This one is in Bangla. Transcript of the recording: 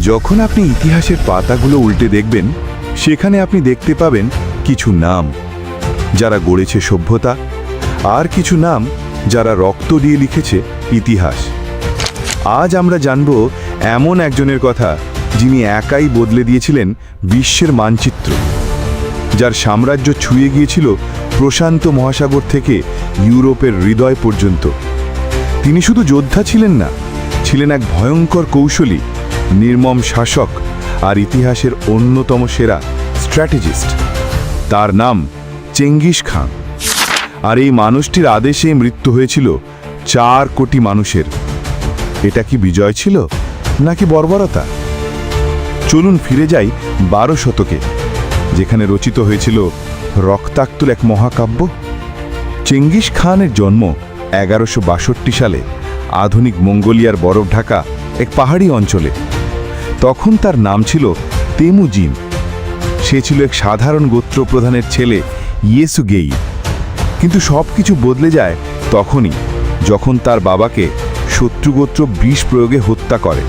যখন আপনি ইতিহাসের পাতাগুলো উল্টে দেখবেন, সেখানে আপনি দেখতে পাবেন কিছু নাম, যারা গড়েছে সভ্যতা, আর কিছু নাম যারা রক্ত দিয়ে লিখেছে ইতিহাস। আজ আমরা জানব এমন একজনের কথা যিনি একাই বদলে দিয়েছিলেন বিশ্বের মানচিত্র, যার সাম্রাজ্য ছুঁয়ে গিয়েছিল প্রশান্ত মহাসাগর থেকে ইউরোপের হৃদয় পর্যন্ত। তিনি শুধু যোদ্ধা ছিলেন না, ছিলেন এক ভয়ঙ্কর কৌশলী নির্মম শাসক আর ইতিহাসের অন্যতম সেরা স্ট্র্যাটেজিস্ট। তার নাম চেঙ্গিস খান। আর এই মানুষটির আদেশে মৃত্যু হয়েছিল চার কোটি মানুষের। এটা কি বিজয় ছিল নাকি বর্বরতা? চলুন ফিরে যাই বারো শতকে, যেখানে রচিত হয়েছিল রক্তাক্তুর এক মহাকাব্য। চেঙ্গিস খানের জন্ম এগারোশো সালে আধুনিক মঙ্গোলিয়ার বরফ ঢাকা এক পাহাড়ি অঞ্চলে। তখন তার নাম ছিল তেমুজিন। সে ছিল এক সাধারণ গোত্র প্রধানের ছেলে ইয়েসু গেই কিন্তু সব কিছু বদলে যায় তখনই, যখন তার বাবাকে শত্রুগোত্র বিষ প্রয়োগে হত্যা করে।